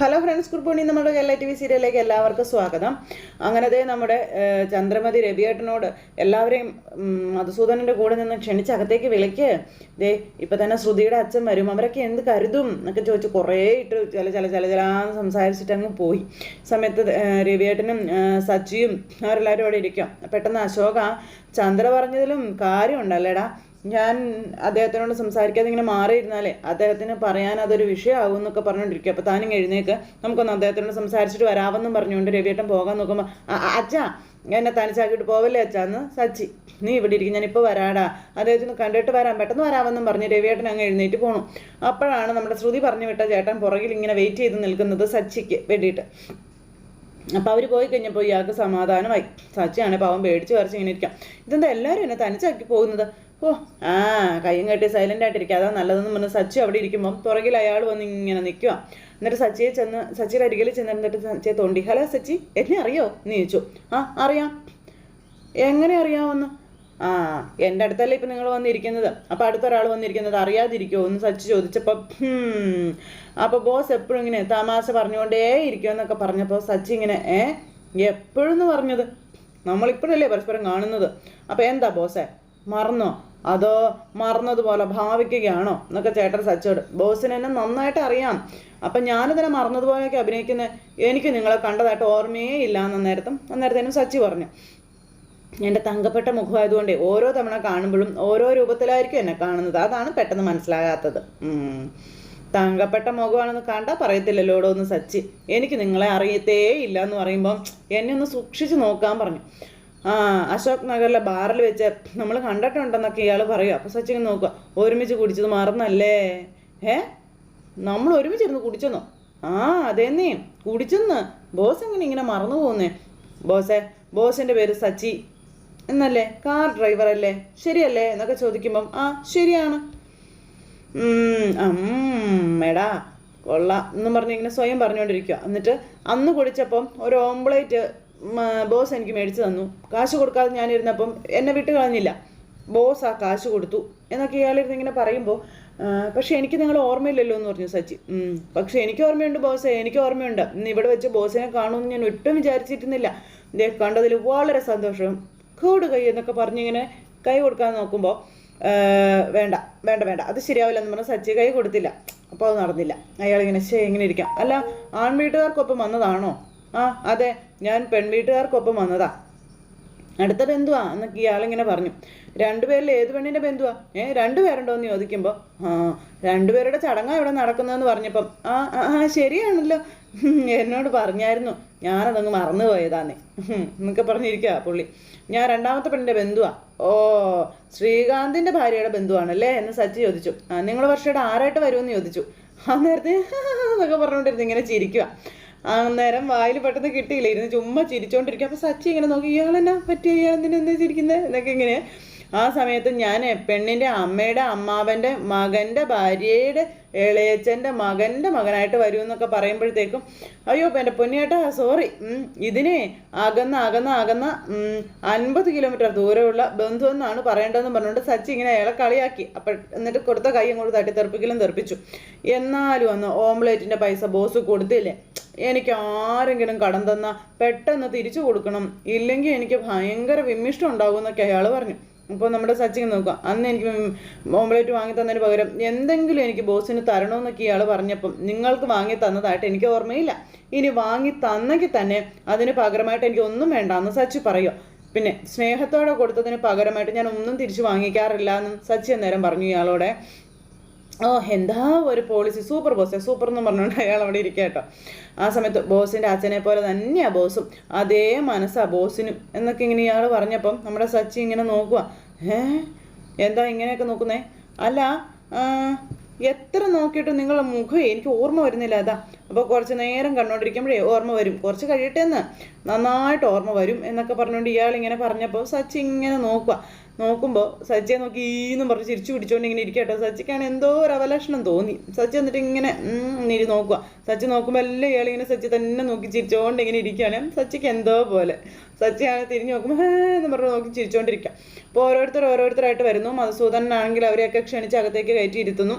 Hello friends good morning. നമ്മുടെ Kerala T V സീരിയലിലേക്ക് എല്ലാവർക്കും സ്വാഗതം. അങ്ങനെ ദേ നമ്മുടെ ചന്ദ്രമതി രവിയേട്ടനോട് എല്ലാവരെയും മധുസൂദനന്റെ കൂടെ നിന്ന് ക്ഷണിച്ച് അകത്തേക്ക് വിളിക്ക്. ദേ ഇപ്പം തന്നെ ശ്രുതിയുടെ അച്ഛൻ വരും. അവരൊക്കെ എന്ത് കരുതും എന്നൊക്കെ ചോദിച്ച് കുറേ ഇട്ട് ചില ചില ചില ചിലാന്ന് സംസാരിച്ചിട്ട് അങ്ങ് പോയി. സമയത്ത് രവിയേട്ടനും സച്ചിയും അവരെല്ലാവരും അവിടെ ഇരിക്കും. പെട്ടെന്ന് അശോക ചന്ദ്ര പറഞ്ഞതിലും കാര്യമുണ്ടല്ലേടാ? ഞാൻ അദ്ദേഹത്തിനോട് സംസാരിക്കാതെ ഇങ്ങനെ മാറിയിരുന്നാലേ അദ്ദേഹത്തിന് പറയാൻ അതൊരു വിഷയമാകും എന്നൊക്കെ പറഞ്ഞുകൊണ്ടിരിക്കും അപ്പോൾ താനും എഴുന്നേക്ക്. നമുക്കൊന്ന് അദ്ദേഹത്തിനോട് സംസാരിച്ചിട്ട് വരാമെന്നും പറഞ്ഞുകൊണ്ട് രവിയേട്ടൻ പോകാൻ നോക്കുമ്പോൾ അച്ഛാ എന്നെ തനിച്ചാക്കിയിട്ട് പോവല്ലേ അച്ഛാന്ന് സച്ചി നീ ഇവിടെ ഇരിക്കും ഞാനിപ്പോൾ വരാടാ. അദ്ദേഹത്തിന് കണ്ടിട്ട് വരാം പെട്ടെന്ന് വരാമെന്നും പറഞ്ഞ് രവിയേട്ടൻ അങ്ങ് എഴുന്നേറ്റ് പോണു. അപ്പോഴാണ് നമ്മുടെ ശ്രുതി പറഞ്ഞു വിട്ട ചേട്ടൻ പുറകിൽ ഇങ്ങനെ വെയിറ്റ് ചെയ്ത് നിൽക്കുന്നത് സച്ചിക്ക് വേണ്ടിയിട്ട്. അപ്പോൾ അവർ പോയി കഴിഞ്ഞപ്പോൾ ഇയാൾക്ക് സമാധാനമായി. സച്ചിയാണ് പാവം പേടിച്ച് വരച്ച് ഇങ്ങനെ ഇരിക്കാം. ഇതെന്താ എല്ലാവരും എന്നെ തനിച്ചാക്കി പോകുന്നത്? ഓ. ആ കയ്യും കെട്ടി സൈലന്റ് ആയിട്ടിരിക്കുക. അതാ നല്ലതെന്ന് പറഞ്ഞ് സച്ചി അവിടെ ഇരിക്കുമ്പം പുറകിൽ അയാൾ വന്ന് ഇങ്ങനെ നിൽക്കുക എന്നിട്ട് സച്ചിയെ ചെന്ന് സച്ചിയുടെ അരികിൽ ചെന്നിരുന്നിട്ട് സച്ചിയെ തോണ്ടി. ഹലോ സച്ചി എന്നെ അറിയോ? എന്ന് ചോദിച്ചു. ആ അറിയാം. എങ്ങനെ അറിയാമെന്ന്? ആ എന്റെ അടുത്തല്ലേ ഇപ്പം നിങ്ങൾ വന്നിരിക്കുന്നത്. അപ്പം അടുത്തൊരാൾ വന്നിരിക്കുന്നത് അറിയാതിരിക്കുമോ എന്ന് സച്ചി ചോദിച്ചപ്പോൾ അപ്പോൾ ബോസ് എപ്പോഴും ഇങ്ങനെ തമാശ പറഞ്ഞുകൊണ്ടേ ഇരിക്കുമെന്നൊക്കെ പറഞ്ഞപ്പോൾ സച്ചി ഇങ്ങനെ ഏ എപ്പോഴെന്ന് പറഞ്ഞത്? നമ്മളിപ്പോഴല്ലേ പരസ്പരം കാണുന്നത്. അപ്പോൾ എന്താ ബോസേ? മറന്നോ? അതോ മറന്നതുപോലെ ഭാവിക്കുകയാണോ എന്നൊക്കെ ചേട്ടൻ സച്ചോട്. ബോസിന് എന്നെ നന്നായിട്ട് അറിയാം. അപ്പം ഞാനിതിനെ മറന്നതുപോലെയൊക്കെ അഭിനയിക്കുന്ന എനിക്ക് നിങ്ങളെ കണ്ടതായിട്ട് ഓർമ്മയേ ഇല്ല എന്നേരത്തും അന്നേരത്തും അന്നേരത്തേനും സച്ചി പറഞ്ഞു. എന്റെ തങ്കപ്പെട്ട മുഖമായതുകൊണ്ട് ഓരോ തവണ കാണുമ്പോഴും ഓരോ രൂപത്തിലായിരിക്കും എന്നെ കാണുന്നത്. അതാണ് പെട്ടെന്ന് മനസ്സിലാകാത്തത്. തങ്കപ്പെട്ട മുഖമാണെന്ന് കണ്ടാൽ പറയത്തില്ലല്ലോടോ ഒന്ന് സച്ചി. എനിക്ക് നിങ്ങളെ അറിയത്തേ ഇല്ല എന്ന് പറയുമ്പം എന്നെ ഒന്ന് സൂക്ഷിച്ചു നോക്കാൻ പറഞ്ഞു. ആ അശോക് നഗറിലെ ബാറിൽ വെച്ച് നമ്മൾ കണ്ടിട്ടുണ്ടെന്നൊക്കെ ഇയാൾ പറയുക അപ്പോൾ സച്ചിൻ നോക്കുക ഒരുമിച്ച് കുടിച്ചത് മറന്നല്ലേ? ഏ നമ്മൾ ഒരുമിച്ചിരുന്ന് കുടിച്ചെന്നോ? ആ അതേന്നേ കുടിച്ചെന്ന്. ബോസ് എങ്ങനെ ഇങ്ങനെ മറന്നു പോകുന്നേ? ബോസേ ബോസിന്റെ പേര് സച്ചി. എന്നല്ലേ? കാർ ഡ്രൈവർ അല്ലേ? ശരിയല്ലേ? എന്നൊക്കെ ചോദിക്കുമ്പം ആ ശരിയാണ്. എടാ കൊള്ളാം. എന്നും പറഞ്ഞ് ഇങ്ങനെ സ്വയം പറഞ്ഞുകൊണ്ടിരിക്കുക എന്നിട്ട് അന്ന് കുടിച്ചപ്പം ഒരു ഓംപ്ലേറ്റ് ബോസ് എനിക്ക് മേടിച്ചു തന്നു. കാശ് കൊടുക്കാതെ ഞാനിരുന്നപ്പം എന്നെ വിട്ട് കളഞ്ഞില്ല. ബോസ് ആ കാശ് കൊടുത്തു. എന്നൊക്കെ ഇയാളിരുന്ന് ഇങ്ങനെ പറയുമ്പോൾ പക്ഷേ എനിക്ക് നിങ്ങൾ ഓർമ്മയില്ലല്ലോ എന്ന് പറഞ്ഞു സച്ചി. പക്ഷെ എനിക്ക് ഓർമ്മയുണ്ട് ബോസ് എനിക്ക് ഓർമ്മയുണ്ട്. ഇവിടെ വെച്ച് ബോസിനെ കാണുമെന്ന് ഞാൻ ഒട്ടും വിചാരിച്ചിരുന്നില്ല. ദേ കണ്ടതിൽ വളരെ സന്തോഷം. കൂട് കൈ എന്നൊക്കെ പറഞ്ഞിങ്ങനെ കൈ കൊടുക്കാൻ നോക്കുമ്പോൾ വേണ്ട വേണ്ട വേണ്ട. അത് ശരിയാവില്ല എന്ന് പറഞ്ഞാൽ സച്ചി കൈ കൊടുത്തില്ല. അപ്പോൾ അത് നടന്നില്ല. അയാളിങ്ങനെ ശേ ഇങ്ങനെ ഇരിക്കാം. അല്ല ആൺവീട്ടുകാർക്കൊപ്പം വന്നതാണോ? ആ അതെ. ഞാൻ പെൺവീട്ടുകാർക്കൊപ്പം വന്നതാ. അടുത്ത ബന്ധുവാ എന്നൊക്കെ ഇയാളിങ്ങനെ പറഞ്ഞു. രണ്ടുപേരിൽ ഏത് പെണ്ണിന്റെ ബന്ധുവാ? ഏ രണ്ടുപേരുണ്ടോ എന്ന് ചോദിക്കുമ്പോൾ ആ രണ്ടുപേരുടെ ചടങ്ങാ ഇവിടെ നടക്കുന്നതെന്ന് പറഞ്ഞപ്പം ആ ആ, ശരിയാണല്ലോ. എന്നോട് പറഞ്ഞായിരുന്നു ഞാനതങ്ങ് മറന്നു പോയതാന്നേ എന്നൊക്കെ പറഞ്ഞിരിക്കുക പുള്ളി. ഞാൻ രണ്ടാമത്തെ പെണ്ണിന്റെ ബന്ധുവാ. ഓ ശ്രീകാന്തിന്റെ ഭാര്യയുടെ ബന്ധുവാണല്ലേ എന്ന് സച്ചി ചോദിച്ചു. നിങ്ങൾ വർഷയുടെ ആരായിട്ട് വരുമെന്ന് ചോദിച്ചു. ആ നേരത്തെ എന്നൊക്കെ പറഞ്ഞുകൊണ്ടിരുന്നു ഇങ്ങനെ ചിരിക്കുക അന്നേരം വായിൽ പെട്ടെന്ന് കിട്ടിയില്ല. ഇരുന്ന് ചുമ്മാ ചിരിച്ചോണ്ടിരിക്കും. അപ്പൊ സച്ചി ഇങ്ങനെ നോക്കി ഇയാളെന്നാ പറ്റിയ? ഇയാൾ എന്തിനാ എന്താ ചിരിക്കുന്നത് എന്നൊക്കെ ഇങ്ങനെ. ആ സമയത്ത് ഞാൻ പെണ്ണിന്റെ അമ്മയുടെ അമ്മാവന്റെ മകന്റെ ഭാര്യയുടെ ഇളയച്ചന്റെ മകന്റെ മകനായിട്ട് വരും എന്നൊക്കെ പറയുമ്പോഴത്തേക്കും അയ്യോ എന്റെ പൊന്നിയേട്ടാ സോറി. ഇതിനെ അകന്ന അകന്ന അകന്ന അൻപത് കിലോമീറ്റർ ദൂരമുള്ള ബന്ധു എന്നാണ് പറയേണ്ടതെന്ന് പറഞ്ഞുകൊണ്ട് സച്ചി ഇങ്ങനെ അയാളെ കളിയാക്കി. അപ്പം എന്നിട്ട് കൊടുത്ത കൈ അങ്ങോട്ട് തട്ടിത്തെറിപ്പിക്കലും തെറിപ്പിച്ചു. എന്നാലും അന്ന് ഓംലേറ്റിന്റെ പൈസ ബോസ് കൊടുത്തില്ലേ? എനിക്ക് ആരെങ്കിലും കടം തന്നാൽ പെട്ടെന്ന് തിരിച്ചു കൊടുക്കണം. ഇല്ലെങ്കിൽ എനിക്ക് ഭയങ്കര വിമ്മിഷ്ടം ഉണ്ടാകും എന്നൊക്കെ അയാൾ പറഞ്ഞു. അപ്പോൾ നമ്മുടെ സച്ചിൻ നോക്കുക. അന്ന് എനിക്ക് ഓംപ്ലേറ്റ് വാങ്ങി തന്നതിന് പകരം എന്തെങ്കിലും എനിക്ക് ബോസിന് തരണമെന്നൊക്കെ ഇയാൾ പറഞ്ഞപ്പം നിങ്ങൾക്ക് വാങ്ങി തന്നതായിട്ട് എനിക്ക് ഓർമ്മയില്ല. ഇനി വാങ്ങി തന്നെങ്കിൽ തന്നെ അതിന് പകരമായിട്ട് എനിക്ക് ഒന്നും വേണ്ട എന്ന് സച്ചി പറയുക. പിന്നെ സ്നേഹത്തോടെ കൊടുത്തതിന് പകരമായിട്ട് ഞാൻ ഒന്നും തിരിച്ചു വാങ്ങിക്കാറില്ല എന്ന് സച്ചി അന്നേരം പറഞ്ഞു ഇയാളോടെ. ഓ എന്താ ഒരു പോളിസി സൂപ്പർ ബോസ് സൂപ്പർ എന്ന് പറഞ്ഞുകൊണ്ട് അയാൾ അവിടെ ഇരിക്കുക കേട്ടോ ആ സമയത്ത് ബോസിന്റെ അച്ഛനെ പോലെ തന്നെയാണ് ബോസും അതേ മനസ്സാ ബോസിനും എന്നൊക്കെ ഇങ്ങനെ ഇയാൾ പറഞ്ഞപ്പം നമ്മുടെ സച്ചി ഇങ്ങനെ നോക്കുക ഏ എന്താ ഇങ്ങനെയൊക്കെ നോക്കുന്നേ? അല്ല എത്ര നോക്കിയിട്ട് നിങ്ങളുടെ മുഖം എനിക്ക് ഓർമ്മ വരുന്നില്ല അതാ. അപ്പോൾ കുറച്ച് നേരം കണ്ടുകൊണ്ടിരിക്കുമ്പോഴേ ഓർമ്മ വരും. കുറച്ച് കഴിയട്ടെ എന്ന് നന്നായിട്ട് ഓർമ്മ വരും എന്നൊക്കെ പറഞ്ഞുകൊണ്ട് ഇയാൾ ഇങ്ങനെ പറഞ്ഞപ്പോൾ സച്ചി ഇങ്ങനെ നോക്കുക നോക്കുമ്പോൾ സജ്ജയെ നോക്കി ഈന്നും പറഞ്ഞ് ചിരിച്ചു പിടിച്ചോണ്ട് ഇങ്ങനെ ഇരിക്കട്ടോ സജ്ജിക്കാണ് എന്തോ ഒരു അവലക്ഷണം തോന്നി. സജ്ജ എന്നിട്ട് ഇങ്ങനെ ഇരി നോക്കുക സജ്ജ നോക്കുമ്പോൾ എല്ലാം ഇയാൾ ഇങ്ങനെ സച്ചി തന്നെ നോക്കി ചിരിച്ചോണ്ട് ഇങ്ങനെ ഇരിക്കുകയാണ് സജ്ജയ്ക്ക് എന്തോ പോലെ. സജ്ജയാണ് തിരിഞ്ഞു നോക്കുമ്പോൾ എന്ന് പറഞ്ഞ് നോക്കി ചിരിച്ചോണ്ടിരിക്കുക അപ്പോൾ ഓരോരുത്തർ ഓരോരുത്തരായിട്ട് വരുന്നു. മധുസൂദനാണെങ്കിൽ അവരെയൊക്കെ ക്ഷണിച്ച് അകത്തേക്ക് കയറ്റി ഇരുത്തുന്നു.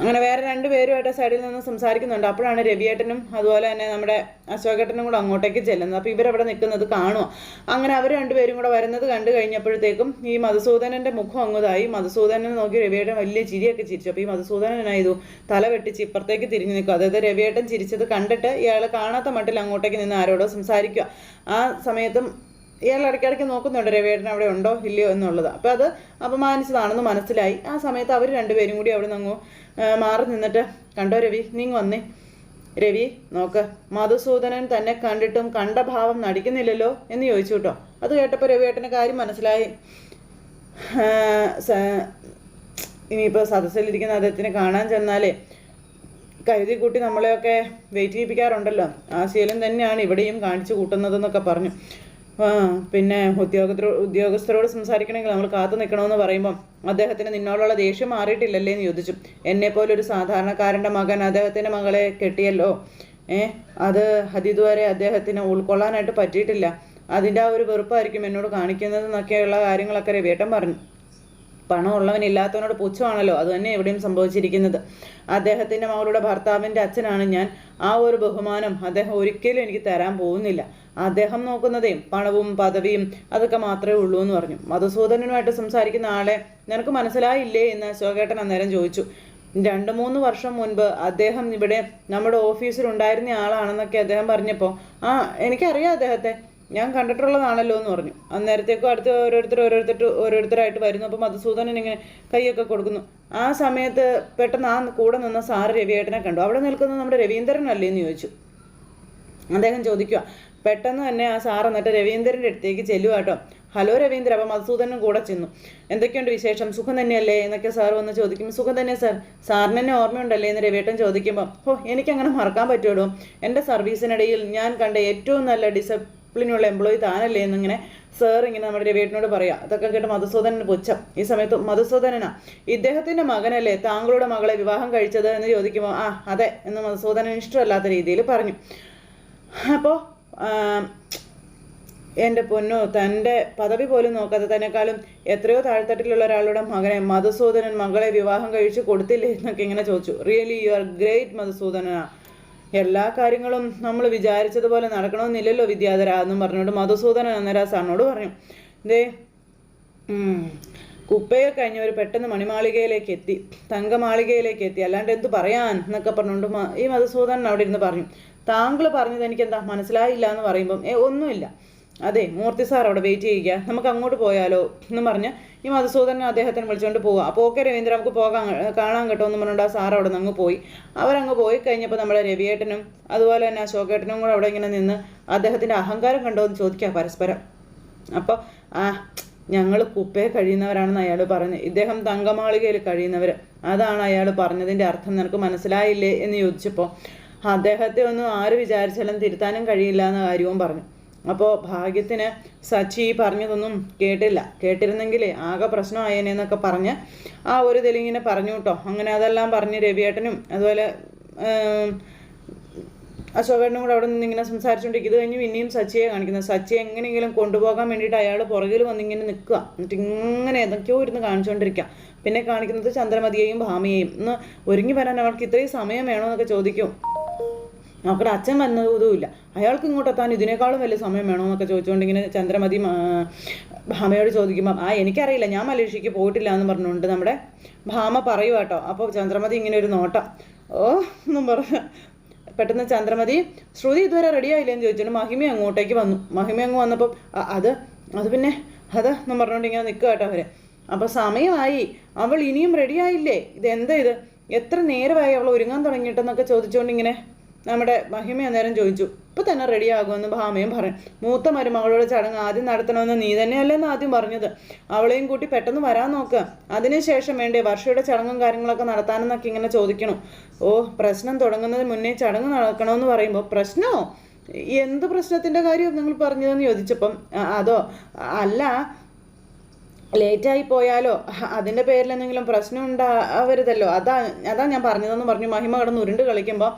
അങ്ങനെ വേറെ രണ്ട് പേരുമായിട്ട് സൈഡിൽ നിന്ന് സംസാരിക്കുന്നുണ്ട്. അപ്പോഴാണ് രവിയേട്ടനും അതുപോലെ തന്നെ നമ്മുടെ അശോകേട്ടനും കൂടെ അങ്ങോട്ടേക്ക് ചെല്ലുന്നത്. അപ്പോൾ ഇവരവിടെ നിൽക്കുന്നത് കാണുമോ അങ്ങനെ അവർ രണ്ടുപേരും കൂടെ വരുന്നത് കണ്ടു കഴിഞ്ഞപ്പോഴത്തേക്കും ഈ മധുസൂദനന്റെ മുഖം അങ്ങുതായി മധുസൂദനെ നോക്കി രവിയേട്ടൻ വലിയ ചിരിയൊക്കെ ചിരിച്ചു. അപ്പോൾ ഈ മധുസൂദനനായതു തല വെട്ടിച്ച് ഇപ്പുറത്തേക്ക് തിരിഞ്ഞു നിൽക്കും അതായത് രവിയേട്ടൻ ചിരിച്ചത് കണ്ടിട്ട് ഇയാൾ കാണാത്ത മട്ടിൽ അങ്ങോട്ടേക്ക് നിന്ന് ആരോടോ സംസാരിക്കുക. ആ സമയത്തും ഇയാൾ ഇടയ്ക്കിടയ്ക്ക് നോക്കുന്നുണ്ട് രവേടൻ അവിടെ ഉണ്ടോ ഇല്ലയോ എന്നുള്ളത്. അപ്പോൾ അത് അപമാനിച്ചതാണെന്ന് മനസ്സിലായി. ആ സമയത്ത് അവർ രണ്ടുപേരും കൂടി അവിടെ നിന്ന് മാറി നിന്നിട്ട് കണ്ടോ രവി നീങ്ങ് വന്നേ. രവി നോക്ക് മധുസൂദനൻ തന്നെ കണ്ടിട്ടും കണ്ട ഭാവം നടിക്കുന്നില്ലല്ലോ എന്ന് ചോദിച്ചു കേട്ടോ. അത് കേട്ടപ്പോൾ രവിയേട്ടന്റെ കാര്യം മനസ്സിലായി. ഇനിയിപ്പോൾ സദസ്സിലിരിക്കുന്ന അദ്ദേഹത്തിനെ കാണാൻ ചെന്നാലേ കരുതി കൂട്ടി നമ്മളെയൊക്കെ വെയിറ്റ് ചെയ്യിപ്പിക്കാറുണ്ടല്ലോ. ആ തന്നെയാണ് ഇവിടെയും കാണിച്ചു കൂട്ടുന്നതെന്നൊക്കെ പറഞ്ഞു. പിന്നെ ഉദ്യോഗസ്ഥരോ ഉദ്യോഗസ്ഥരോട് സംസാരിക്കണമെങ്കിൽ നമ്മൾ കാത്തു നിൽക്കണമെന്ന് പറയുമ്പം അദ്ദേഹത്തിന് നിന്നോടുള്ള ദേഷ്യം മാറിയിട്ടില്ലല്ലേ എന്ന് ചോദിച്ചു. എന്നെപ്പോലെ ഒരു സാധാരണക്കാരന്റെ മകൻ അദ്ദേഹത്തിന്റെ മകളെ കെട്ടിയല്ലോ. ഏ അത് അതിതുവരെ അദ്ദേഹത്തിന് ഉൾക്കൊള്ളാനായിട്ട് പറ്റിയിട്ടില്ല. അതിന്റെ ആ ഒരു വെറുപ്പായിരിക്കും എന്നോട് കാണിക്കുന്നതെന്നൊക്കെയുള്ള കാര്യങ്ങളൊക്കെ വേട്ടം പറഞ്ഞു. പണമുള്ളവനില്ലാത്തവനോട് പുച്ഛമാണല്ലോ. അത് തന്നെ എവിടെയും സംഭവിച്ചിരിക്കുന്നത്. അദ്ദേഹത്തിന്റെ മകളുടെ ഭർത്താവിന്റെ അച്ഛനാണ് ഞാൻ. ആ ഒരു ബഹുമാനം അദ്ദേഹം ഒരിക്കലും എനിക്ക് തരാൻ പോകുന്നില്ല. അദ്ദേഹം നോക്കുന്നതേ പണവും പദവിയും അതൊക്കെ മാത്രമേ ഉള്ളൂ എന്ന് പറഞ്ഞു. മധുസൂദനനുമായിട്ട് സംസാരിക്കുന്ന ആളെ നിനക്ക് മനസ്സിലായില്ലേ എന്ന് അശോകേട്ടൻ അന്നേരം ചോദിച്ചു. രണ്ട് മൂന്ന് വർഷം മുൻപ് അദ്ദേഹം ഇവിടെ നമ്മുടെ ഓഫീസിൽ ഉണ്ടായിരുന്ന ആളാണെന്നൊക്കെ അദ്ദേഹം പറഞ്ഞപ്പോൾ ആ എനിക്കറിയാം അദ്ദേഹത്തെ. ഞാൻ കണ്ടിട്ടുള്ളതാണല്ലോ എന്ന് പറഞ്ഞു. അന്നേരത്തേക്കും അടുത്ത് ഓരോരുത്തർ ഓരോരുത്തർ ഓരോരുത്തരായിട്ട് വരുന്നു. അപ്പോൾ മധുസൂദനൻ ഇങ്ങനെ കൈയൊക്കെ കൊടുക്കുന്നു. ആ സമയത്ത് പെട്ടെന്ന് ആ കൂടെ നിന്ന സാറ് രവിയേട്ടനെ കണ്ടു. അവിടെ നിൽക്കുന്നത് നമ്മുടെ രവീന്ദ്രനല്ലേ എന്ന് ചോദിച്ചു. അദ്ദേഹം ചോദിക്കുക പെട്ടെന്ന് തന്നെ ആ സാർ എന്നിട്ട് രവീന്ദ്രന്റെ അടുത്തേക്ക് ചെല്ലുക കേട്ടോ ഹലോ രവീന്ദ്ര അപ്പം മധുസൂദനും കൂടെ ചെന്നു. എന്തൊക്കെയുണ്ട് വിശേഷം? സുഖം തന്നെയല്ലേ? എന്നൊക്കെ സാർ വന്ന് ചോദിക്കും. സുഖം തന്നെ സാർ. സാറിന് എന്നെ ഓർമ്മയുണ്ടല്ലേ? എന്ന് രവിയേട്ടൻ ചോദിക്കുമ്പോൾ ഓ എനിക്കങ്ങനെ മറക്കാൻ പറ്റുമല്ലോ എന്റെ സർവീസിനിടയിൽ ഞാൻ കണ്ട ഏറ്റവും നല്ല ഡിസിപ്ലിനുള്ള എംപ്ലോയി താനല്ലേ എന്നിങ്ങനെ സാർ ഇങ്ങനെ നമ്മുടെ രവിയേട്ടനോട് പറയാം. അതൊക്കെ കേട്ട് മധുസൂദനന് പുച്ഛം. ഈ സമയത്ത് മധുസൂദനനാ ഇദ്ദേഹത്തിന്റെ മകനല്ലേ താങ്കളുടെ മകളെ വിവാഹം കഴിച്ചത്? എന്ന് ചോദിക്കുമ്പോൾ ആ അതെ എന്ന് മധുസൂദനൻ ഇഷ്ടമല്ലാത്ത രീതിയിൽ പറഞ്ഞു. അപ്പോൾ എന്റെ പൊന്നു തന്റെ പദവി പോലും നോക്കാതെ തന്നെക്കാളും എത്രയോ താഴ്ത്തട്ടിലുള്ള ഒരാളുടെ മകനെ മധുസൂദനൻ മകളെ വിവാഹം കഴിച്ചു കൊടുത്തില്ലേ എന്നൊക്കെ ഇങ്ങനെ ചോദിച്ചു. റിയലി യു ആർ ഗ്രേറ്റ് മധുസൂദനനാ എല്ലാ കാര്യങ്ങളും നമ്മൾ വിചാരിച്ചതുപോലെ നടക്കണമെന്നില്ലല്ലോ വിദ്യാധര എന്നും പറഞ്ഞുകൊണ്ട് മധുസൂദനൻ അന്നേരം സാറിനോട് പറഞ്ഞു ദേ കുപ്പയെ കഴിഞ്ഞവർ പെട്ടെന്ന് മണിമാളികയിലേക്ക് എത്തി. തങ്കമാളികയിലേക്ക് എത്തി. അല്ലാണ്ട് എന്തു പറയാൻ എന്നൊക്കെ പറഞ്ഞുകൊണ്ട് ഈ മധുസൂദനൻ അവിടെ ഇരുന്ന് പറഞ്ഞു താങ്കൾ പറഞ്ഞത് എനിക്കെന്താ മനസ്സിലായില്ല എന്ന് പറയുമ്പം ഏ ഒന്നുമില്ല. അതെ മൂർത്തി സാർ അവിടെ വെയിറ്റ് ചെയ്യുക. നമുക്ക് അങ്ങോട്ട് പോയാലോ എന്ന് പറഞ്ഞ് ഈ മധുസൂദനെ അദ്ദേഹത്തിന് വിളിച്ചുകൊണ്ട് പോവുക. അപ്പോൾ ഓക്കെ രവീന്ദ്ര നമുക്ക് പോകാൻ കാണാൻ കേട്ടോ എന്ന് പറഞ്ഞുകൊണ്ട് ആ സാർ അവിടെ നിന്ന് അങ്ങ് പോയി. അവരങ്ങ് പോയി കഴിഞ്ഞപ്പോൾ നമ്മുടെ രവിയേട്ടനും അതുപോലെ തന്നെ അശോകേട്ടനും കൂടെ അവിടെ ഇങ്ങനെ നിന്ന് അദ്ദേഹത്തിന്റെ അഹങ്കാരം കണ്ടോ എന്ന് ചോദിക്കുക പരസ്പരം. അപ്പോൾ ആ ഞങ്ങൾ കുപ്പയെ കഴിയുന്നവരാണെന്ന് അയാൾ പറഞ്ഞു ഇദ്ദേഹം തങ്കമാളികയിൽ കഴിയുന്നവർ അതാണ് അയാൾ പറഞ്ഞതിന്റെ അർത്ഥം നിനക്ക് മനസ്സിലായില്ലേ എന്ന് ചോദിച്ചപ്പോൾ അദ്ദേഹത്തെ ഒന്നും ആര് വിചാരിച്ചാലും തിരുത്താനും കഴിയില്ല എന്ന കാര്യവും പറഞ്ഞു. അപ്പോൾ ഭാഗ്യത്തിന് സച്ചി പറഞ്ഞതൊന്നും കേട്ടില്ല. കേട്ടിരുന്നെങ്കിലേ ആകെ പ്രശ്നമായേനെന്നൊക്കെ പറഞ്ഞ് ആ ഒരു തെലുങ്കിനെ പറഞ്ഞു കേട്ടോ. അങ്ങനെ അതെല്ലാം പറഞ്ഞ് രവിയേട്ടനും അതുപോലെ അശോകേട്ടനും കൂടെ അവിടെ നിന്ന് ഇങ്ങനെ സംസാരിച്ചുകൊണ്ടിരിക്കും ഇത് കഴിഞ്ഞ് പിന്നെയും സച്ചിയെ കാണിക്കുന്നത്. സച്ചിയെ എങ്ങനെയെങ്കിലും കൊണ്ടുപോകാൻ വേണ്ടിയിട്ട് അയാൾ പുറകിൽ വന്നിങ്ങനെ നിൽക്കുക. എന്നിട്ട് ഇങ്ങനെ ഏതൊക്കെയോ ഇരുന്ന് കാണിച്ചുകൊണ്ടിരിക്കുക പിന്നെ കാണിക്കുന്നത് ചന്ദ്രമതിയെയും ഭാമിയെയും. ഒന്ന് ഒരുങ്ങി വരാൻ അവൾക്ക് ഇത്രയും സമയം വേണോ എന്നൊക്കെ ചോദിക്കും. അവരുടെ അച്ഛൻ വന്നതുമില്ല. അയാൾക്ക് ഇങ്ങോട്ട് എത്താൻ ഇതിനേക്കാളും വലിയ സമയം വേണോ എന്നൊക്കെ ചോദിച്ചുകൊണ്ട് ഇങ്ങനെ ചന്ദ്രമതി ഭാമയോട് ചോദിക്കുമ്പോൾ ആ എനിക്കറിയില്ല ഞാൻ മലേഷ്യക്ക് പോയിട്ടില്ല എന്ന് പറഞ്ഞുകൊണ്ട് നമ്മുടെ ഭാമ പറയുക കേട്ടോ. അപ്പോൾ ചന്ദ്രമതി ഇങ്ങനെ ഒരു നോട്ടം. ഓ എന്നും പറഞ്ഞു പെട്ടെന്ന് ചന്ദ്രമതി ശ്രുതി ഇതുവരെ റെഡി ആയില്ലേ എന്ന് ചോദിച്ചിട്ട് മഹിമ അങ്ങോട്ടേക്ക് വന്നു. മഹിമ അങ്ങ് വന്നപ്പോൾ അത് അത് പിന്നെ അത് എന്നും പറഞ്ഞുകൊണ്ട് ഇങ്ങനെ നിൽക്കുക കേട്ടോ അവർ. അപ്പോൾ സമയമായി. അവൾ ഇനിയും റെഡി ആയില്ലേ? ഇത് എന്താ ഇത്? എത്ര നേരമായി അവൾ ഒരുങ്ങാൻ തുടങ്ങിയിട്ടെന്നൊക്കെ ചോദിച്ചുകൊണ്ട് ഇങ്ങനെ നമ്മുടെ മഹിമ അന്നേരം ചോദിച്ചു ഇപ്പം തന്നെ റെഡി ആകുമെന്ന് ഭാമയും പറയും. മൂത്ത മരുമകളുടെ ചടങ്ങ് ആദ്യം നടത്തണമെന്ന് നീ തന്നെയല്ലേന്ന് ആദ്യം പറഞ്ഞത്. അവളെയും കൂട്ടി പെട്ടെന്ന് വരാൻ നോക്കുക അതിനുശേഷം വേണ്ടേ വർഷയുടെ ചടങ്ങും കാര്യങ്ങളൊക്കെ നടത്താനെന്നൊക്കെ ഇങ്ങനെ ചോദിക്കണം. ഓ പ്രശ്നം തുടങ്ങുന്നതിന് മുന്നേ ചടങ്ങ് നടക്കണമെന്ന് പറയുമ്പോൾ പ്രശ്നമോ എന്ത് പ്രശ്നത്തിന്റെ കാര്യം നിങ്ങൾ പറഞ്ഞതെന്ന് ചോദിച്ചപ്പം അതോ അല്ല ലേറ്റായി പോയാലോ? അതിന്റെ പേരിൽ എന്തെങ്കിലും പ്രശ്നം ഉണ്ടാവരുതല്ലോ. അതാ അതാ ഞാൻ പറഞ്ഞതെന്ന് പറഞ്ഞു മഹിമ കടന്ന് ഉരുണ്ട് കളിക്കുമ്പോൾ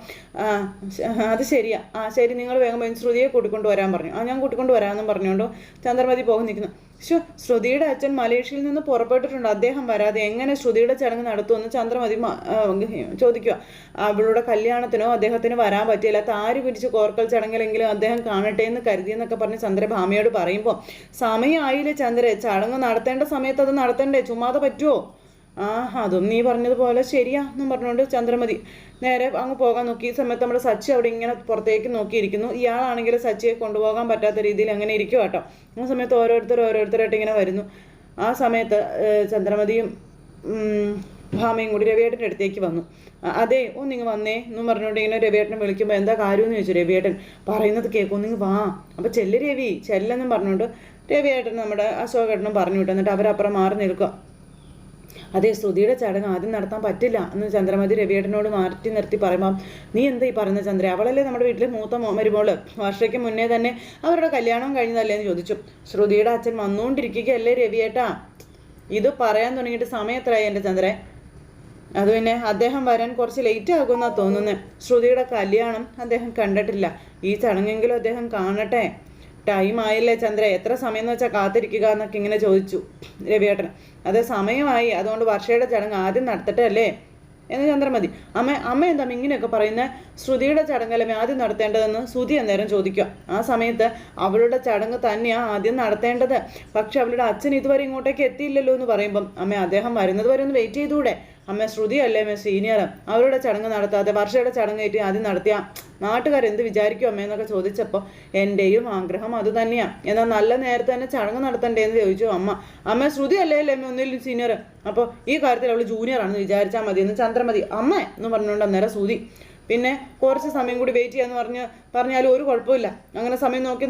അത് ശരിയാ. ആ ശരി നിങ്ങൾ വേഗം ശ്രുതിയെ കൂട്ടിക്കൊണ്ട് വരാൻ പറഞ്ഞു. ആ ഞാൻ കൂട്ടിക്കൊണ്ട് വരാമെന്നും പറഞ്ഞുകൊണ്ട് ചന്ദ്രമതി പോകും നിൽക്കുന്നു. ശോ ശ്രുതിയുടെ അച്ഛൻ മലേഷ്യയിൽ നിന്ന് പുറപ്പെട്ടിട്ടുണ്ട്. അദ്ദേഹം വരാതെ എങ്ങനെ ശ്രുതിയുടെ ചടങ്ങ് നടത്തുമെന്ന് ചന്ദ്രമതി ചോദിക്കുക. അവളുടെ കല്യാണത്തിനോ അദ്ദേഹത്തിന് വരാൻ പറ്റിയില്ല. താരി പിരിച്ച് കോർക്കൽ ചടങ്ങിലെങ്കിലും അദ്ദേഹം കാണട്ടെ എന്ന് കരുതി എന്നൊക്കെ പറഞ്ഞ് ചന്ദ്ര ഭാമയോട് പറയുമ്പോൾ സമയമായില്ലേ ചന്ദ്ര ചടങ്ങ് നടത്തേണ്ട സമയത്ത് അത് നടത്തണ്ടേ? ചുമ്മാതെ പറ്റുമോ ആ അതും നീ പറഞ്ഞതുപോലെ ശരിയാ എന്നും പറഞ്ഞുകൊണ്ട് ചന്ദ്രമതി നേരെ അങ്ങ് പോകാൻ നോക്കി. ഈ സമയത്ത് നമ്മുടെ സച്ചി അവിടെ ഇങ്ങനെ പുറത്തേക്ക് നോക്കിയിരിക്കുന്നു. ഇയാളാണെങ്കിൽ സച്ചിയെ കൊണ്ടുപോകാൻ പറ്റാത്ത രീതിയിൽ അങ്ങനെ ഇരിക്കും കേട്ടോ. ആ സമയത്ത് ഓരോരുത്തർ ഓരോരുത്തരായിട്ട് ഇങ്ങനെ വരുന്നു. ആ സമയത്ത് ചന്ദ്രമതിയും ഭാമയും കൂടി രവിയേട്ടന്റെ അടുത്തേക്ക് വന്നു. അതെ ഓ നിങ്ങൾ വന്നേ എന്നും പറഞ്ഞുകൊണ്ട് ഇങ്ങനെ രവിയേട്ടനെ വിളിക്കുമ്പോൾ എന്താ കാര്യമെന്ന് ചോദിച്ചു രവിയേട്ടൻ. പറയുന്നത് കേൾക്കും നിങ്ങൾ വാ. അപ്പോൾ ചെല്ല് രവി ചെല്ലെന്നും പറഞ്ഞുകൊണ്ട് രവിയേട്ടൻ നമ്മുടെ അശോകേട്ടനും പറഞ്ഞു വിട്ടു. എന്നിട്ട് അവരപ്പുറം മാറി നിൽക്കുക. അതെ ശ്രുതിയുടെ ചടങ്ങ് ആദ്യം നടത്താൻ പറ്റില്ല എന്ന് ചന്ദ്രമതി രവിയേട്ടനോട് മാറ്റി നിർത്തി പറയുമ്പം നീ എന്താ ഈ പറയുന്നത് ചന്ദ്ര? അവളല്ലേ നമ്മുടെ വീട്ടിലെ മൂത്ത മരുമോൾ. വർഷയ്ക്ക് മുന്നേ തന്നെ അവരുടെ കല്യാണം കഴിഞ്ഞതല്ലേ? എന്ന് ചോദിച്ചു. ശ്രുതിയുടെ അച്ഛൻ വന്നുകൊണ്ടിരിക്കുകയല്ലേ രവിയേട്ടാ? ഇത് പറയാൻ തുടങ്ങിയിട്ട് സമയം എത്രയായി എന്റെ ചന്ദ്രൻ അത് പിന്നെ അദ്ദേഹം വരാൻ കുറച്ച് ലേറ്റ് ആകുമെന്നാ തോന്നുന്നത് ശ്രുതിയുടെ കല്യാണം അദ്ദേഹം കണ്ടിട്ടില്ല. ഈ ചടങ്ങെങ്കിലും അദ്ദേഹം കാണട്ടെ. ടൈം ആയില്ലേ ചന്ദ്ര? എത്ര സമയം എന്ന് വെച്ചാൽ കാത്തിരിക്കുക എന്നൊക്കെ ഇങ്ങനെ ചോദിച്ചു രവിയേട്ടൻ. അത് സമയമായി. അതുകൊണ്ട് വർഷയുടെ ചടങ്ങ് ആദ്യം നടത്തട്ടെ അല്ലേ എന്ന് ചന്ദ്രമതി അമ്മ അമ്മ എന്താ ഇങ്ങനെയൊക്കെ പറയുന്നത് ശ്രുതിയുടെ ചടങ്ങല്ലേ ആദ്യം നടത്തേണ്ടതെന്ന് ശ്രുതി അന്നേരം ചോദിക്കുക. ആ സമയത്ത് അവളുടെ ചടങ്ങ് തന്നെയാണ് ആദ്യം നടത്തേണ്ടത്. പക്ഷെ അവളുടെ അച്ഛൻ ഇതുവരെ ഇങ്ങോട്ടേക്ക് എത്തിയില്ലല്ലോ എന്ന് പറയുമ്പം അമ്മ അദ്ദേഹം വരുന്നത് വരെ ഒന്ന് വെയിറ്റ് ചെയ്തൂടെ? അമ്മ ശ്രുതി അല്ലേ അമ്മ സീനിയർ അവരുടെ ചടങ്ങ് നടത്താതെ വർഷയുടെ ചടങ്ങ് ഏറ്റവും ആദ്യം നടത്തിയ. നാട്ടുകാർ എന്ത് വിചാരിക്കും അമ്മ എന്നൊക്കെ ചോദിച്ചപ്പോൾ എന്റെയും ആഗ്രഹം അത് തന്നെയാണ് എന്നാൽ നല്ല നേരത്തെ തന്നെ ചടങ്ങ് നടത്തണ്ടേ എന്ന് ചോദിച്ചു അമ്മ. അമ്മ ശ്രുതി അല്ലേ അല്ലേ അമ്മ ഒന്നിലും സീനിയർ അപ്പോൾ ഈ കാര്യത്തിൽ അവൾ ജൂനിയർ ആണെന്ന് വിചാരിച്ചാൽ മതി എന്ന് ചന്ദ്രമതി അമ്മ എന്ന് പറഞ്ഞുകൊണ്ട് അന്നേരം ശ്രുതി പിന്നെ കുറച്ച് സമയം കൂടി വെയിറ്റ് ചെയ്യാന്ന് പറഞ്ഞ് പറഞ്ഞാലും ഒരു കുഴപ്പമില്ല. അങ്ങനെ സമയം നോക്കി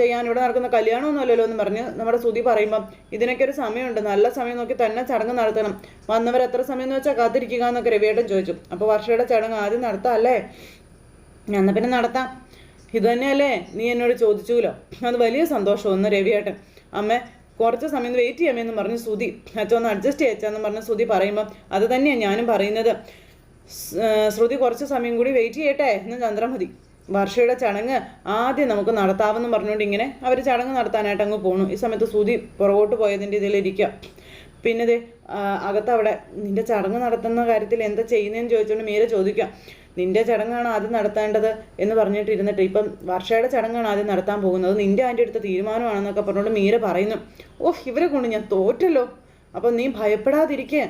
ചെയ്യാൻ ഇവിടെ നടക്കുന്ന കല്യാണമൊന്നും അല്ലല്ലോ എന്ന് പറഞ്ഞ് നമ്മുടെ ശ്രുതി പറയുമ്പം ഇതിനൊക്കെ ഒരു സമയമുണ്ട്. നല്ല സമയം നോക്കി തന്നെ ചടങ്ങ് നടത്തണം. വന്നവർ എത്ര സമയം എന്ന് വെച്ചാൽ കാത്തിരിക്കുക എന്നൊക്കെ രവിയേട്ടൻ ചോദിച്ചു. അപ്പോൾ വർഷയുടെ ചടങ്ങ് ആദ്യം നടത്താം അല്ലേ? എന്നാ പിന്നെ നടത്താം. ഇത് തന്നെയല്ലേ? നീ എന്നോട് ചോദിച്ചുല്ലോ അത് വലിയ സന്തോഷം ഒന്ന് രവിയേട്ടൻ. അമ്മ കുറച്ച് സമയം വെയിറ്റ് ചെയ്യാമെന്ന് പറഞ്ഞ് സുതി അച്ഛൻ ഒന്ന് അഡ്ജസ്റ്റ് ചെയ്യച്ചാന്ന് പറഞ്ഞ് സുതി പറയുമ്പം അത് തന്നെയാണ് ഞാനും പറയുന്നത്. ശ്രുതി കുറച്ച് സമയം കൂടി വെയിറ്റ് ചെയ്യട്ടെ എന്ന് ചന്ദ്രമതി വർഷയുടെ ചടങ്ങ് ആദ്യം നമുക്ക് നടത്താമെന്ന് പറഞ്ഞുകൊണ്ട് ഇങ്ങനെ അവർ ചടങ്ങ് നടത്താനായിട്ട് അങ്ങ് പോണു. ഈ സമയത്ത് ശ്രുതി പുറകോട്ട് പോയതിന്റെ ഇതിലിരിക്കുക പിന്നെ ദേ അകത്ത് അവിടെ നിന്റെ ചടങ്ങ് നടത്തുന്ന കാര്യത്തിൽ എന്താ ചെയ്യുന്നതെന്ന് ചോദിച്ചുകൊണ്ട് മീര ചോദിക്കാം. നിന്റെ ചടങ്ങാണ് ആദ്യം നടത്തേണ്ടത് എന്ന് പറഞ്ഞിട്ട് ഇരുന്നിട്ട് ഇപ്പം വർഷയുടെ ചടങ്ങാണ് ആദ്യം നടത്താൻ പോകുന്നത്. നിന്റെ ആന്റെ അടുത്ത തീരുമാനമാണെന്നൊക്കെ പറഞ്ഞുകൊണ്ട് മീര പറയുന്നു. ഓഹ് ഇവരെ കൊണ്ട് ഞാൻ തോറ്റല്ലോ. അപ്പം നീ ഭയപ്പെടാതിരിക്കേ.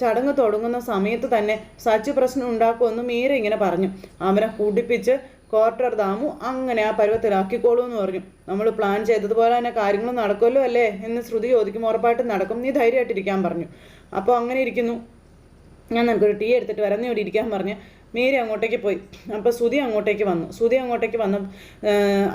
ചടങ്ങ് തുടങ്ങുന്ന സമയത്ത് തന്നെ സച്ച് പ്രശ്നം ഉണ്ടാക്കുമെന്ന് മീര ഇങ്ങനെ പറഞ്ഞു. അവനെ കൂട്ടിപ്പിച്ച് ക്വാർട്ടർ ദാമു അങ്ങനെ ആ പരുവത്തിലാക്കിക്കോളൂ എന്ന് പറഞ്ഞു. നമ്മൾ പ്ലാൻ ചെയ്തതുപോലെ തന്നെ കാര്യങ്ങളും നടക്കുമല്ലോ അല്ലേ? എന്ന് ശ്രുതി ചോദിക്കുമ്പോൾ ഉറപ്പായിട്ടും നടക്കും. നീ ധൈര്യമായിട്ടിരിക്കാൻ പറഞ്ഞു. അപ്പോൾ അങ്ങനെ ഇരിക്കുന്നു. ഞാൻ നിനക്കൊരു ടീ എടുത്തിട്ട് വരാം. നീ ഇവിടെ ഇരിക്കാൻ പറഞ്ഞ് മേരി അങ്ങോട്ടേക്ക് പോയി. അപ്പോൾ സുതി അങ്ങോട്ടേക്ക് വന്നു. സുതി അങ്ങോട്ടേക്ക് വന്ന്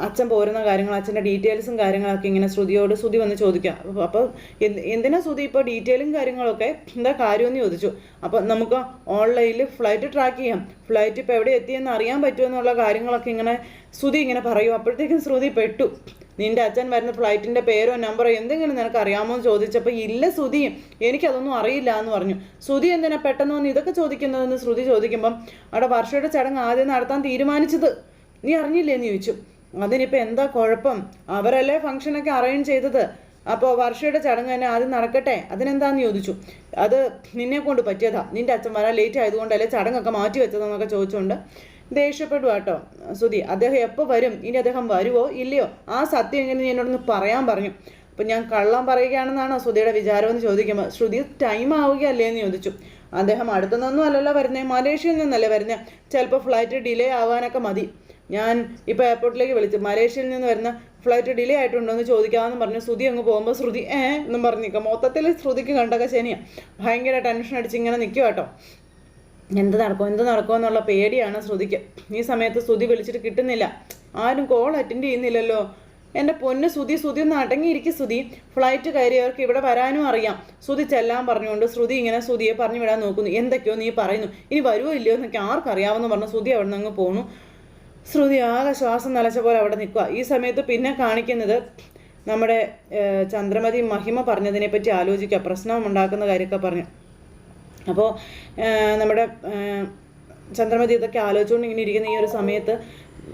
അച്ഛൻ പോരുന്ന കാര്യങ്ങൾ അച്ഛന്റെ ഡീറ്റെയിൽസും കാര്യങ്ങളൊക്കെ ഇങ്ങനെ ശ്രുതിയോട് സുധി വന്ന് ചോദിക്കുക അപ്പോൾ അപ്പോൾ എന്ത് എന്തിനാ സുധി ഇപ്പോൾ ഡീറ്റെയിലും കാര്യങ്ങളൊക്കെ എന്താ കാര്യമെന്ന് ചോദിച്ചു. അപ്പോൾ നമുക്ക് ഓൺലൈനിൽ ഫ്ലൈറ്റ് ട്രാക്ക് ചെയ്യാം. ഫ്ലൈറ്റ് ഇപ്പോൾ എവിടെ എത്തിയെന്ന് അറിയാൻ പറ്റുമെന്നുള്ള കാര്യങ്ങളൊക്കെ ഇങ്ങനെ ശ്രുതി ഇങ്ങനെ പറയും. അപ്പോഴത്തേക്കും ശ്രുതി പെട്ടു. നിന്റെ അച്ഛൻ വരുന്ന ഫ്ലൈറ്റിന്റെ പേരോ നമ്പറോ എന്തെങ്കിലും നിനക്ക് അറിയാമോ എന്ന് ചോദിച്ചപ്പോൾ ഇല്ല ശ്രുതി എനിക്കതൊന്നും അറിയില്ല എന്ന് പറഞ്ഞു. ശ്രുതി എന്തിനാ പെട്ടെന്ന് വന്ന് ഇതൊക്കെ ചോദിക്കുന്നതെന്ന് ശ്രുതി ചോദിക്കുമ്പം അവിടെ വർഷയുടെ ചടങ്ങ് ആദ്യം നടത്താൻ തീരുമാനിച്ചത്. നീ അറിഞ്ഞില്ലേ? എന്ന് ചോദിച്ചു. അതിനിപ്പോൾ എന്താ കുഴപ്പം? അവരല്ലേ ഫംഗ്ഷനൊക്കെ അറേഞ്ച് ചെയ്തത്? അപ്പോൾ വർഷയുടെ ചടങ്ങ് തന്നെ ആദ്യം നടക്കട്ടെ? അതിനെന്താന്ന് ചോദിച്ചു. അത് നിന്നെ കൊണ്ട് പറ്റിയതാ. നിന്റെ അച്ഛൻ വരാൻ ലേറ്റ് ആയതുകൊണ്ടല്ലേ ചടങ്ങൊക്കെ മാറ്റി വെച്ചതെന്നൊക്കെ ചോദിച്ചുകൊണ്ട് ദേഷ്യപ്പെടുക കേട്ടോ സുധി അദ്ദേഹം എപ്പോൾ വരും? ഇനി അദ്ദേഹം വരുവോ? ഇല്ലയോ? ആ സത്യം എങ്ങനെ എന്നോടൊന്ന് പറയാൻ പറഞ്ഞു. അപ്പം ഞാൻ കള്ളം പറയുകയാണെന്നാണോ സുധിയുടെ വിചാരമെന്ന് ചോദിക്കുമ്പോൾ ശ്രുതി ടൈം ആവുകയല്ലേ? എന്ന് ചോദിച്ചു. അദ്ദേഹം അടുത്തുനിന്നൊന്നും അല്ലല്ലോ വരുന്നത് മലേഷ്യയിൽ നിന്നല്ലേ വരുന്നത് ചിലപ്പോൾ ഫ്ലൈറ്റ് ഡിലേ ആവാനൊക്കെ മതി. ഞാൻ ഇപ്പോൾ എയർപോർട്ടിലേക്ക് വിളിച്ചു മലേഷ്യയിൽ നിന്ന് വരുന്ന ഫ്ലൈറ്റ് ഡിലേ ആയിട്ടുണ്ടോ എന്ന് ചോദിക്കാമെന്ന് പറഞ്ഞു. ശ്രുതി അങ്ങ് പോകുമ്പോൾ ശ്രുതി ഏ? എന്നും പറഞ്ഞു നിൽക്കാം മൊത്തത്തിൽ ശ്രുതിക്ക് കണ്ടൊക്കെ ശനിയാണ് ഭയങ്കര ടെൻഷൻ അടിച്ച് ഇങ്ങനെ നിൽക്കുക കേട്ടോ എന്ത് നടക്കും എന്ത് നടക്കും എന്നുള്ള പേടിയാണ് ശ്രുതിക്ക്. ഈ സമയത്ത് ശ്രുതി വിളിച്ചിട്ട് കിട്ടുന്നില്ല. ആരും കോൾ അറ്റൻഡ് ചെയ്യുന്നില്ലല്ലോ. എന്റെ പൊന്ന് ശ്രുതി ശ്രുതി ഒന്ന് അടങ്ങിയിരിക്കും ശ്രുതി. ഫ്ലൈറ്റ് കയറിയവർക്ക് ഇവിടെ വരാനും അറിയാം. ശ്രുതി ചെല്ലാൻ പറഞ്ഞുകൊണ്ട് ശ്രുതി ഇങ്ങനെ ശ്രുതിയെ പറഞ്ഞു വിടാൻ നോക്കുന്നു. എന്തൊക്കെയോ നീ പറയുന്നു. ഇനി വരുമോ ഇല്ലയോ എന്നൊക്കെ ആർക്കറിയാമെന്ന് പറഞ്ഞു ശ്രുതി അവിടെ നിന്ന് അങ്ങ് പോണു. ശ്രുതി ആകെ ശ്വാസം നിലച്ച പോലെ അവിടെ നിൽക്കുക ഈ സമയത്ത് പിന്നെ കാണിക്കുന്നത് നമ്മുടെ ചന്ദ്രമതി മഹിമ പറഞ്ഞതിനെ പറ്റി ആലോചിക്കുക. പ്രശ്നം ഉണ്ടാക്കുന്ന കാര്യമൊക്കെ പറഞ്ഞു. അപ്പോൾ നമ്മുടെ ചന്ദ്രമതി ഇതൊക്കെ ആലോചിച്ചുകൊണ്ട് ഇങ്ങനെ ഇരിക്കുന്ന ഈ ഒരു സമയത്ത്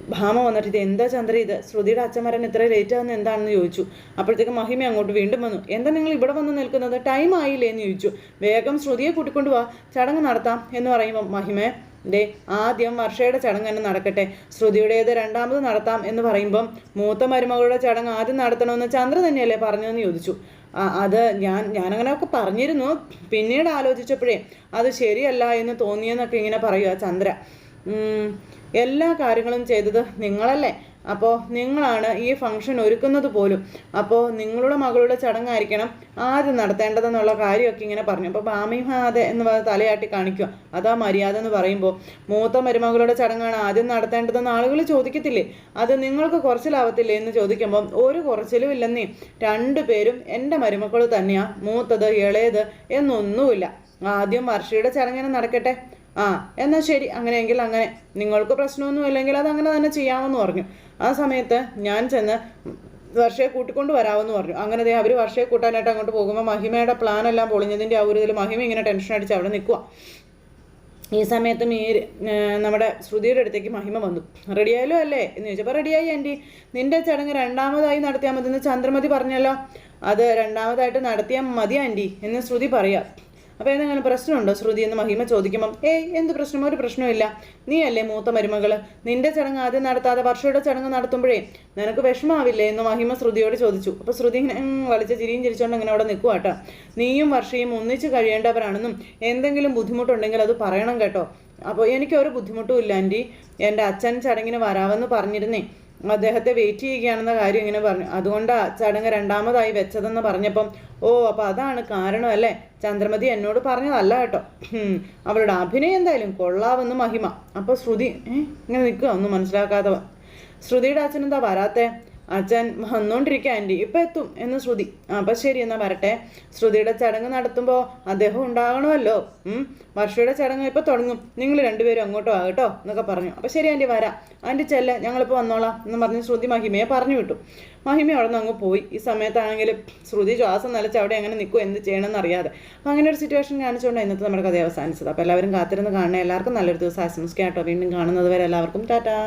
ഭാമ വന്നിട്ട് ഇത് എന്താ ചന്ദ്ര ഇത്? ശ്രുതിയുടെ അച്ഛൻ ഇത്ര ലേറ്റ് ആകുന്ന എന്താണെന്ന് ചോദിച്ചു. അപ്പോഴത്തേക്ക് മഹിമ അങ്ങോട്ട് വീണ്ടും വന്നു. എന്താ നിങ്ങൾ ഇവിടെ വന്ന് നിൽക്കുന്നത്? ടൈം ആയില്ലേ? എന്ന് ചോദിച്ചു. വേഗം ശ്രുതിയെ കൂട്ടിക്കൊണ്ട് വാ. ചടങ്ങ് നടത്താം. എന്ന് പറയുമ്പോൾ മഹിമ ദേ ആദ്യം വർഷയുടെ ചടങ്ങ് തന്നെ നടക്കട്ടെ. ശ്രുതിയുടേത് രണ്ടാമത് നടത്താം. എന്ന് പറയുമ്പം മൂത്ത മരുമകളുടെ ചടങ്ങ് ആദ്യം നടത്തണമെന്ന് ചന്ദ്ര തന്നെയല്ലേ പറഞ്ഞതെന്ന് ചോദിച്ചു. അത് ഞാൻ ഞാനങ്ങനെയൊക്കെ പറഞ്ഞിരുന്നു. പിന്നീട് ആലോചിച്ചപ്പോഴേ അത് ശരിയല്ല എന്ന് തോന്നിയെന്നൊക്കെ ഇങ്ങനെ പറയുക ചന്ദ്ര. എല്ലാ കാര്യങ്ങളും ചെയ്തത് നിങ്ങളല്ലേ? അപ്പോൾ നിങ്ങളാണ് ഈ ഫംഗ്ഷൻ ഒരുക്കുന്നത് പോലും. അപ്പോൾ നിങ്ങളുടെ മകളുടെ ചടങ്ങായിരിക്കണം ആദ്യം നടത്തേണ്ടതെന്നുള്ള കാര്യമൊക്കെ ഇങ്ങനെ പറഞ്ഞു. അപ്പോൾ ഭാമയും എന്ന് പറഞ്ഞ് തലയാട്ടി കാണിക്കുക. അതാ മര്യാദ എന്ന് പറയുമ്പോൾ. മൂത്ത മരുമകളുടെ ചടങ്ങാണ് ആദ്യം നടത്തേണ്ടതെന്ന് ആളുകൾ ചോദിക്കത്തില്ലേ? അത് നിങ്ങൾക്ക് കുറച്ചിലാവത്തില്ലേ എന്ന് ചോദിക്കുമ്പം ഒരു കുറച്ചിലും ഇല്ലെന്നേ. രണ്ടു പേരും എന്റെ മരുമക്കൾ തന്നെയാണ് മൂത്തത് ഇളയത് എന്നൊന്നുമില്ല. ആദ്യം വർഷയുടെ ചടങ്ങിനെ നടക്കട്ടെ. ആ എന്നാൽ ശരി. അങ്ങനെയെങ്കിൽ അങ്ങനെ. നിങ്ങൾക്ക് പ്രശ്നമൊന്നും ഇല്ലെങ്കിൽ അത് അങ്ങനെ തന്നെ ചെയ്യാമെന്ന് പറഞ്ഞു. ആ സമയത്ത് ഞാൻ ചെന്ന് വർഷയെ കൂട്ടിക്കൊണ്ട് വരാമെന്ന് പറഞ്ഞു. അങ്ങനെ ദേ അവർ വർഷയെ കൂട്ടാനായിട്ട് അങ്ങോട്ട് പോകുമ്പോൾ മഹിമയുടെ പ്ലാൻ എല്ലാം പൊളിഞ്ഞതിന്റെ ആ ഒരു ഇതിൽ മഹിമ ഇങ്ങനെ ടെൻഷൻ അടിച്ച് അവിടെ നിൽക്കുക ഈ സമയത്ത് മീര് നമ്മുടെ ശ്രുതിയുടെ അടുത്തേക്ക് മഹിമ വന്നു. റെഡിയായാലോ അല്ലേ? എന്ന് ചോദിച്ചപ്പോൾ റെഡിയായി ആന്റി നിന്റെ ചടങ്ങ് രണ്ടാമതായി നടത്തിയാൽ മതി. എന്ന് ചന്ദ്രമതി പറഞ്ഞല്ലോ. അത് രണ്ടാമതായിട്ട് നടത്തിയാൽ മതി ആന്റി എന്ന് ശ്രുതി പറയാം. അപ്പോൾ എന്തെങ്കിലും പ്രശ്നമുണ്ടോ? ശ്രുതി എന്ന് മഹിമ ചോദിക്കുമ്പം ഏയ് എന്ത് പ്രശ്നം? ഒരു പ്രശ്നമില്ല നീ അല്ലേ മൂത്ത മരുമകൾ നിന്റെ ചടങ്ങ് ആദ്യം നടത്താതെ വർഷയുടെ ചടങ്ങ് നടത്തുമ്പോഴേ നിനക്ക് വിഷമാവില്ലേ? എന്ന് മഹിമ ശ്രുതിയോട് ചോദിച്ചു. അപ്പോൾ ശ്രുതി ഇങ്ങനെ വലിച്ച ചിരിയും ചിരിച്ചോണ്ട് ഇങ്ങനെ അവിടെ നിൽക്കുക കേട്ടോ നീയും വർഷയും ഒന്നിച്ച് കഴിയേണ്ടവരാണെന്നും എന്തെങ്കിലും ബുദ്ധിമുട്ടുണ്ടെങ്കിൽ അത് പറയണം കേട്ടോ. അപ്പോൾ എനിക്കൊരു ബുദ്ധിമുട്ടും ഇല്ല ആന്റി എന്റെ അച്ഛൻ ചടങ്ങിന് വരാമെന്ന് പറഞ്ഞിരുന്നേ. അദ്ദേഹത്തെ വെയിറ്റ് ചെയ്യുകയാണെന്ന കാര്യം ഇങ്ങനെ പറഞ്ഞു. അതുകൊണ്ടാ ചടങ്ങ് രണ്ടാമതായി വെച്ചതെന്ന് പറഞ്ഞപ്പം ഓ അപ്പോൾ അതാണ് കാരണം അല്ലേ? ചന്ദ്രമതി എന്നോട് പറഞ്ഞതല്ല കേട്ടോ. അവളുടെ അഭിനയം എന്തായാലും കൊള്ളാവെന്ന് മഹിമ. അപ്പോൾ ശ്രുതി ഇങ്ങനെ നിൽക്കുക ഒന്നും മനസ്സിലാക്കാത്തവ ശ്രുതിയുടെ അച്ഛൻ എന്താ വരാത്തെ? അച്ഛൻ വന്നുകൊണ്ടിരിക്കുക ആന്റി ഇപ്പം എത്തും എന്ന് ശ്രുതി. അപ്പം ശരി എന്നാൽ വരട്ടെ. ശ്രുതിയുടെ ചടങ്ങ് നടത്തുമ്പോൾ അദ്ദേഹം ഉണ്ടാകണമല്ലോ. വർഷയുടെ ചടങ്ങ് ഇപ്പോൾ തുടങ്ങും. നിങ്ങൾ രണ്ടുപേരും അങ്ങോട്ടോ ആകട്ടോ എന്നൊക്കെ പറഞ്ഞു. അപ്പം ശരി ആന്റി വരാം. ആന്റി ചെല്ല. ഞങ്ങളിപ്പോൾ വന്നോളാം എന്ന് പറഞ്ഞ് ശ്രുതി മഹിമയെ പറഞ്ഞു വിട്ടു. മഹിമ അവിടെ നിന്ന് അങ്ങ് പോയി. ഈ സമയത്താണെങ്കിൽ ശ്രുതി ശ്വാസം നിലച്ച് അവിടെ എങ്ങനെ നിൽക്കും എന്ത് ചെയ്യണമെന്ന് അറിയാതെ. അപ്പം അങ്ങനെ ഒരു സിറ്റുവേഷൻ കാണിച്ചുകൊണ്ട് ഇന്നത്തെ നമ്മുടെ കഥ അവസാനിച്ചത്. അപ്പോൾ എല്ലാവരും കാത്തിരുന്ന് കാണണേ. എല്ലാവർക്കും നല്ലൊരു ദിവസം ആശംസിക്കാം കേട്ടോ. വീണ്ടും കാണുന്നത് വരെ എല്ലാവർക്കും ടാറ്റാ.